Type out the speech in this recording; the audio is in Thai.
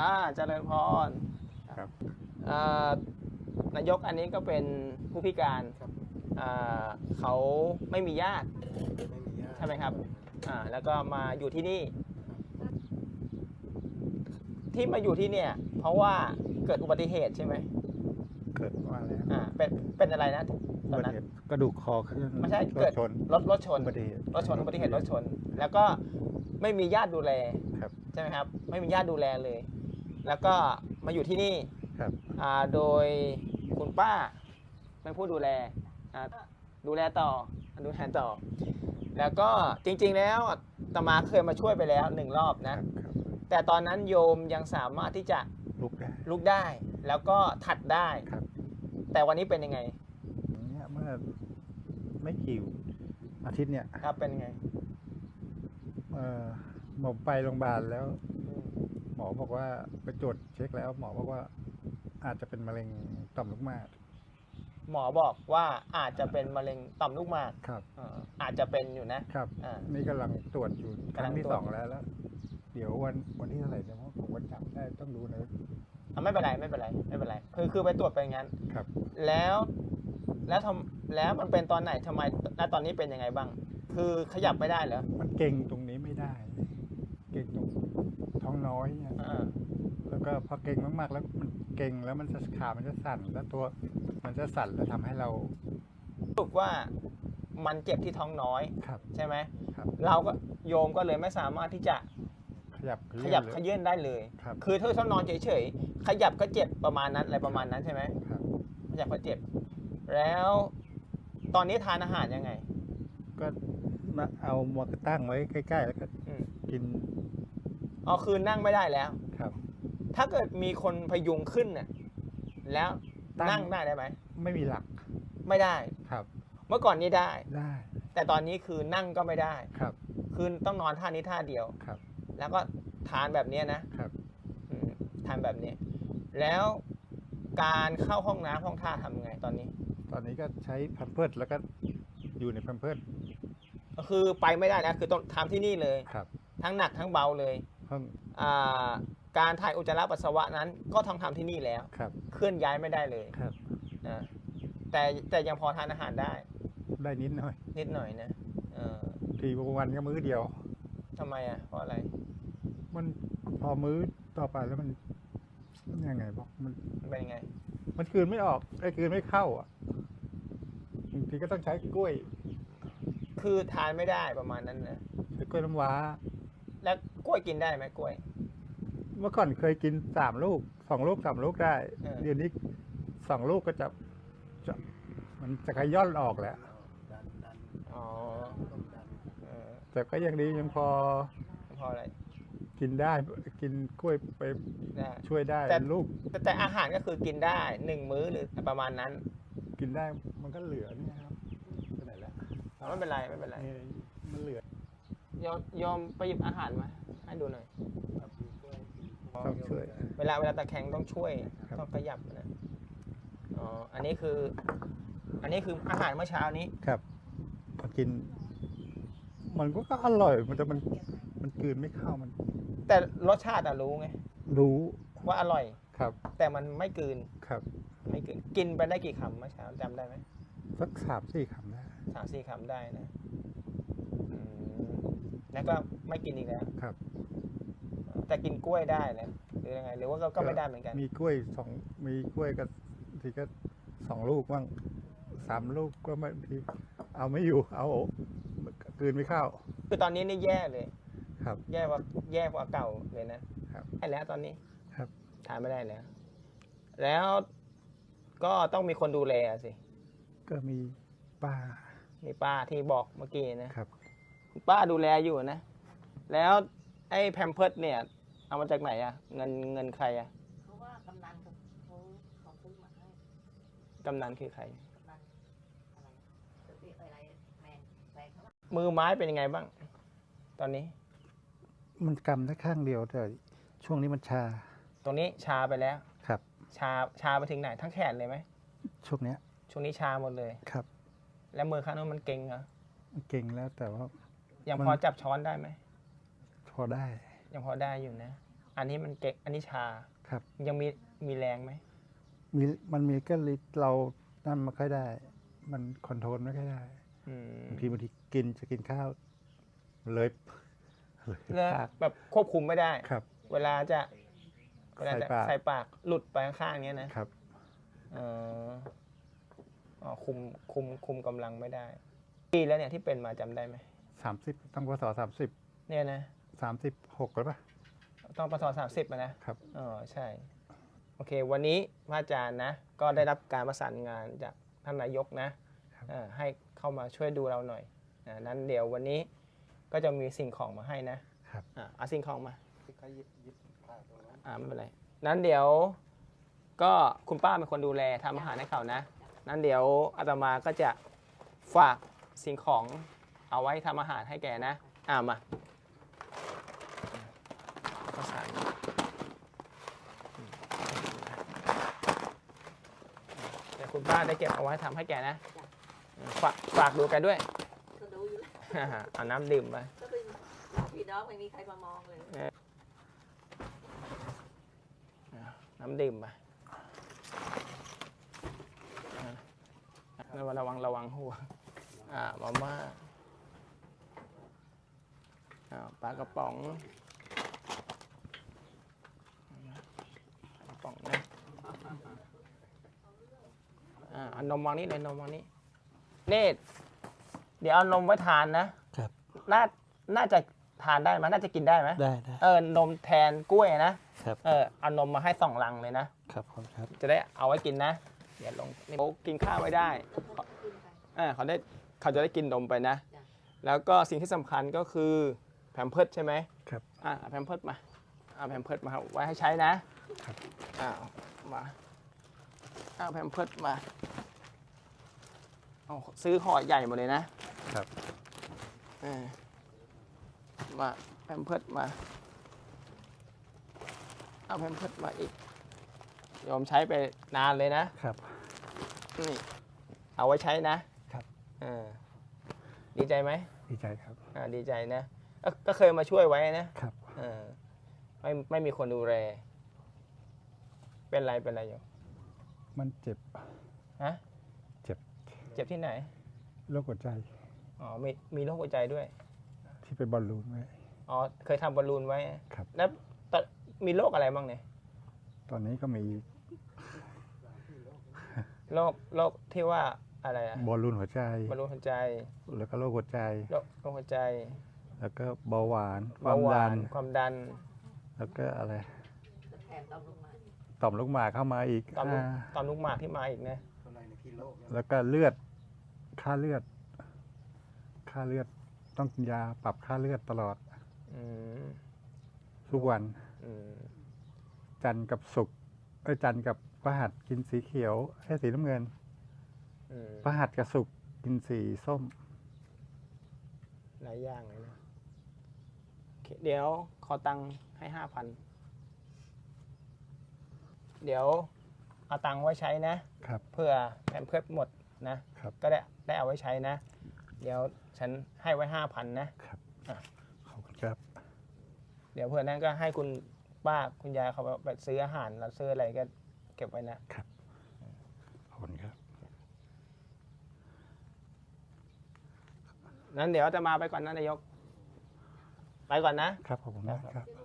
อ่าเจริญพรครับอ่านายกอันนี้ก็เป็นผู้พิการครับอ่าเขาไม่มีญาติไม่มีญาติใช่ไหมครับอ่าแล้วก็มาอยู่ที่นี่ ที่มาอยู่ที่เนี่ย เพราะว่าเกิดอุบัติเหตุใช่ไหมเกิดว่าแล้วอ่าเป็นเป็นอะไรนะตอุอนบัตินั้นเหตุกระดูกคอขึ้นไม่ใช่รเกิถดชนรถรถชนอุบัติเหตุรถชนอุบัติเหตุรถชน แล้วก็ไม่มีญาติดูแลครับใช่ไหมครับ ไม่มีญาติดูแลเลย แล้วก็มาอยู่ที่นี่ครับอ่าโดยคุณป้าเป็นผู้ดูแลอ่าดูแลต่อดูแลต่อ แล้วก็จริงๆแล้วอาตมาเคยมาช่วยไปแล้วหนึ่งรอบคนะรับครับแต่ตอนนั้นโยมยังสามารถที่จะลุกได้ลุกได้ แล้วก็ถัดได้ครับ แต่วันนี้เป็นยังไงเนี่ยเมื่อไม่กี่อาทิตย์เนี่ยครับเป็นยังไงเอ่อผมไปโรงพยาบาลแล้ว อืมหมอบอกว่าไปตรวจเช็คแล้ว หมอบอกว่าอาจจะเป็นมะเร็งต่อมลูกหมากหมอบอกว่าอาจจะเป็นมะเร็งต่อมลูกหมากครับ อ่าอาจจะเป็นอยู่นะ ครับ อ่านี่กำลังตรวจอยู่คกำลัรั้งงที่ตรวจ สองแล้วแล้ว เดี๋ยววันวันที่เท่าไหร่เนี่ยผมก็จำได้ต้องดูนะอะไม่เป็นไรไม่เป็นไรไม่เป็นไรคือคือไปตรวจไปงั้น ครับ แล้วแล้วทำแล้วมันเป็นตอนไหนทำไมณตอนนี้เป็นยังไงบ้าง คือขยับไม่ได้เหรอมันเก่งตรงนี้ไม่ได้ เก่งตรงท้อง น้อยเนี่ยอ่าแล้วก็พอเก่งมากๆ แล้วมันเก่งแล้วมันจะขามันจะสั่นแล้วตัวมันจะสั่นแล้วทำให้เราสรุปว่ามันเจ็บที่ท้องน้อยครับ ใช่ไหมครับ เราก็โยมก็เลยไม่สามารถที่จะขยับขยับเลขยื่นได้เลย ครับคือถ้าเขานอนเฉยๆขยับก็เจ็บประมาณนั้นอะไรประมาณนั้นใช่ไหมครับ ขยับก็เจ็บ แล้วตอนนี้ทานอาหารยังไง ก็มาเอามาตั้งไว้ใกล้ๆ แล้วก็อืมกิน อ๋อคือนั่งไม่ได้แล้ว ครับ ถ้าเกิดมีคนพยุงขึ้นเนี่ยแล้วตั้ง นั่งได้ได้ไหมไม่มีหลักไม่ได้ ครับ เมื่อก่อนนี้ได้ ได้แต่ตอนนี้คือนั่งก็ไม่ได้ ครับคือต้องนอนท่านี้ท่าเดียว ครับแล้วก็ทานแบบเนี้ยนะครับ อืมทานแบบนี้ แล้วการเข้าห้องน้ำห้องท่าทำไงตอนนี้ ตอนนี้ก็ใช้แพมเพิร์ดแล้วก็อยู่ในแพมเพิร์ดก็คือไปไม่ได้แล้วคือต้องทำที่นี่เลย ครับ ทั้งหนักทั้งเบาเลย ห้องอ่าการถ่ายอุจจาระปัสสาวะนั้นก็ต้องทำที่นี่แล้ว ครับเคลื่อนย้ายไม่ได้เลยครับ นะแต่แต่ยังพอทานอาหารได้ ได้นิดหน่อยนิดหน่อยนะเออทีวันก็มื้อเดียว ทำไมอะเพราะอะไร มันพอมื้อต่อไปแล้วมันมันยังไงบอกมัน มันเป็นยังไง มันคืนไม่ออกไอ้คืนไม่เข้าอะบางทีก็ต้องใช้กล้วยคือทานไม่ได้ประมาณนั้นนะใช้กล้วยน้ำว้า แล้วกล้วยกินได้ไหมกล้วย เมื่อก่อนเคยกินสามลูกสองลูกสามลูกได้เออ เดี๋ยวนี้สองลูกก็จะจะมันจะขย่อนออกแหละอ๋อเออแต่ก็ยังดียังพอเพราะอะไรกินได้กินกล้วยไปได้ ช่วยได้แต่ ลูกแต่แต่อาหารก็คือกินได้หนึ่งมื้อหรือประมาณนั้นกินได้มันก็เหลือเนี่ยครับไปไหนแล้วไม่เป็นไรไม่เป็นไร นี่มันเหลือ ยอมยอมไปหยิบอาหารมา ให้ดูหน่อย ต้องช่วย เวลาเวลาตะแคงต้องช่วยครับ ต้องขยับนะอ๋ออันนี้คือ อันนี้คืออาหารเมื่อเช้านี้ ครับพอกิน มันก็ก็อร่อยมันจะมันมันกลืนไม่เข้ามันแต่รสชาติอะรู้ไงรู้ว่าอร่อย ครับแต่มันไม่กลืนครับไม่กลืนกินไปได้กี่คำเมื่อเช้าจำได้ไหมสักสามสี่คำได้ สามสี่คำได้นะอืม แล้วก็ไม่กินอีกแล้วครับ แต่กินกล้วยได้นะหรือยังไง หรือว่าก็ก็ไม่ได้เหมือนกัน มีกล้วยสองมีกล้วยก็ทีก็สองลูกบ้างสามลูกก็ไม่ทีเอาไม่อยู่ เอากลืนไม่เข้า คือตอนนี้นี่แย่เลย ครับ แย่กว่าแย่กว่าเก่าเลยนะครับได้แล้วตอนนี้ครับทานไม่ได้แล้ว แล้วก็ต้องมีคนดูแลสิ ก็มีป้า มีป้าที่บอกเมื่อกี้นะครับคุณ ป้าดูแลอยู่นะ แล้วไอ้แพมเพิร์ดเนี่ย เอามาจากไหนอะเงินเงินใครอะเพราะว่ากำนันเขาเขาเขาซื้อมาให้กำนันคือใคร กำนันอะไรเรียกอะไรแมงแมงเขาว่ามือไม้เป็นยังไงบ้าง ตอนนี้ มันกำได้ข้างเดียวแต่ช่วงนี้มันชาตรงนี้ชาไปแล้ว ครับ ชาชาไปถึงไหนทั้งแขนเลยไหมช่วงเนี้ยช่วงนี้ชาหมดเลย ครับ แล้วมือข้างนู้นมันเก่งเหรอมันเก่งแล้วแต่ว่า ยังมันพอจับช้อนได้ไหมพอได้ ยังพอได้อยู่นะ อันนี้มันเก่งอันนี้ชาครับ ยังมีมีแรงไหมมีมันมีก็ลิเรานั่นไม่ค่อยได้ มันคอนโทรลไม่ค่อยได้อืมบางทีบางทีกินจะกินข้าวเลยเลยแล้วปากแบบควบคุมไม่ได้ ครับ เวลาจะเวลาจะใส่ปาก ใส่ปากหลุดไปข้างๆเนี้ยนะครับ เอออ๋อคุมคุมคุมกำลังไม่ได้ ปีแล้วเนี่ยที่เป็นมาจำได้ไหม สามสิบต้องพศสามสิบเนี่ยนะสามสิบหกหรือเปล่าต้องปศสามสิบนะครับอ๋อใช่ โอเค วันนี้พระอาจารย์นะ ก็ได้รับการประสานงานจากท่านนายกนะครับเอ่อให้เข้ามาช่วยดูเราหน่อยนะนั้นเดี๋ยววันนี้ก็จะมีสิ่งของมาให้นะครับอะเอาสิ่งของมาอ่าไม่เป็นไร นั้นเดี๋ยวก็คุณป้าเป็นคนดูแลทำอาหารให้เขานะ นั้นเดี๋ยวอาตมาก็จะฝากสิ่งของ เอาไว้ทำอาหารให้แกนะ อ่ามาข้าวสารเดี๋ยวคุณป้าได้เก็บเอาไว้ทำให้แกนะ ฝากฝากดูแกด้วย ก็ดูอยู่แล้วเอาน้ำดื่มไป ก็เป็นพี่น้องไม่มีใครมามองเลยน้ำดื่มไประวังระวังระวังหัว อ่ามาม่า อ่าปลากระป๋องปลากระป๋องนะอ่าเอานมวางนี่เลยนมวางนี่เนตเดี๋ยวเอานมไว้ทานนะครับ น่าน่าจะทานได้ไหมน่าจะกินได้ไหมได้ได้เออนมแทนกล้วยนะครับเออเอานมมาให้สองลังเลยนะ ครับผมครับ จะได้เอาไว้กินนะ เดี๋ยวลงนี่เขากินข้าวไว้ได้ขึ้นไปเออเขาได้เขาจะได้กินนมไปนะจ้ะแล้วก็สิ่งที่สำคัญก็คือ แพมเพิร์ดใช่ไหมครับ อ่าแพมเพิร์ดมาเอาแพมเพิร์ดมาไว้ให้ใช้นะครับอ้าวมาเอาแพมเพิร์ดมาเอาซื้อห่อใหญ่หมดเลยนะครับเออมาแพมเพิร์ดมาเอาแพมเพิร์ดมาอีกโยมใช้ไปนานเลยนะครับ นี่เอาไว้ใช้นะครับ เออดีใจไหมดีใจครับ อ่าดีใจนะ ก็ก็เคยมาช่วยไว้นะครับ เออไม่ไม่มีคนดูแลเป็นไรเป็นไรอยู่มันเจ็บฮะเจ็บเจ็บที่ไหนโรคหัวใจอ๋อมีมีโรคหัวใจด้วย ที่ไปบอลลูนไว้อ๋อเคยทำบอลลูนไว้ ครับ แล้วตอนมีโรคอะไรบ้างเนี่ยตอนนี้ก็มีโรคโรคที่ว่าอะไรอะบอลลูนหัวใจ บอลลูนหัวใจแล้วก็โรคหัวใจ โรคโรคหัวใจ แล้วก็เบาหวาน คเบาวามหวาดันน ความดัน แล้วก็อะไร แถมต้องลงมาต่อมลูกหมากเข้ามาอีกตอนลูกอ่าตอนลูกหมากที่มาอีกนะ แล้วก็เลือด ค่าเลือด ค่าเลือดต้องกินยาปรับค่าเลือดตลอดอืมทุกวัน อืมจันทร์กับศุกร์เอ้ยจันทร์กับพฤหัสกินสีเขียวให้สีน้ำเงินอืมพฤหัสกับศุกร์กินสีส้ม หลายอย่างเลยนะโอ เคเดี๋ยวขอตังค์ให้ห้าพันเดี๋ยวเอาตังค์ไว้ใช้นะ ครับ เพื่อแผ่นเพื่อหมดนะ ครับ ก็ได้ได้เอาไว้ใช้นะ เดี๋ยวฉันให้ไว้ห้าพันนะครับอะ ขอบคุณครับเดี๋ยวเพื่อนนั้นก็ให้คุณป้าคุณยายเขาไปซื้ออาหารแล้วซื้ออะไรก็เก็บไว้นะ ขอบคุณครับนั้นเดี๋ยวจะมาไปก่อนนะนายก ไปก่อนนะ ครับขอบคุณมากครับ